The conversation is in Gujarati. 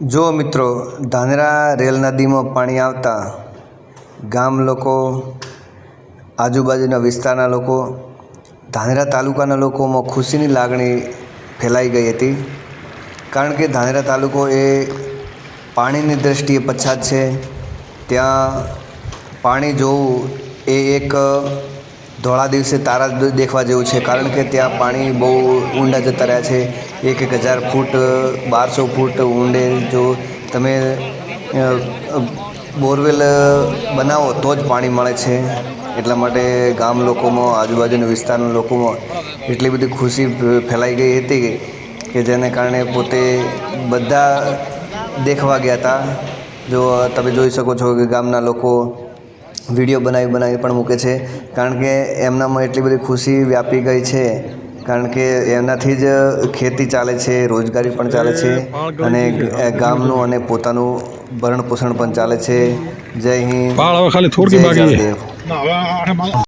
જો મિત્રો, ધાનેરા રેલ નદીમાં પાણી આવતા ગામ લોકો, આજુબાજુના વિસ્તારના લોકો, ધાનેરા તાલુકાના લોકોમાં ખુશીની લાગણી ફેલાઈ ગઈ હતી. કારણ કે ધાનેરા તાલુકો એ પાણીની દૃષ્ટિએ પછાત છે. ત્યાં પાણી જોવું એ એક ધોળા દિવસે તારા દેખવા જેવું છે, કારણ કે ત્યાં પાણી બહુ ઊંડા જતા રહ્યા છે. એક એક હજાર ફૂટ બારસો ફૂટ ઊંડે જો તમે બોરવેલ બનાવો તો જ પાણી મળે છે. એટલા માટે ગામ લોકોમાં, આજુબાજુના વિસ્તારના લોકોમાં એટલી બધી ખુશી ફેલાઈ ગઈ હતી કે જેને કારણે પોતે બધા દેખવા ગયા હતા. જો તમે જોઈ શકો છો કે ગામના લોકો વીડિયો બનાવી બનાવી પણ મૂકે છે. કારણ કે એમનામાં એટલી બધી ખુશી વ્યાપી ગઈ છે. કારણ કે એમનાથી જ ખેતી ચાલે છે રોજગારી પણ ચાલે છે અને ગામનું અને પોતાનું ભરણ પોષણ પણ ચાલે છે. જય હિન્દ. બાળ હવે ખાલી થોડકી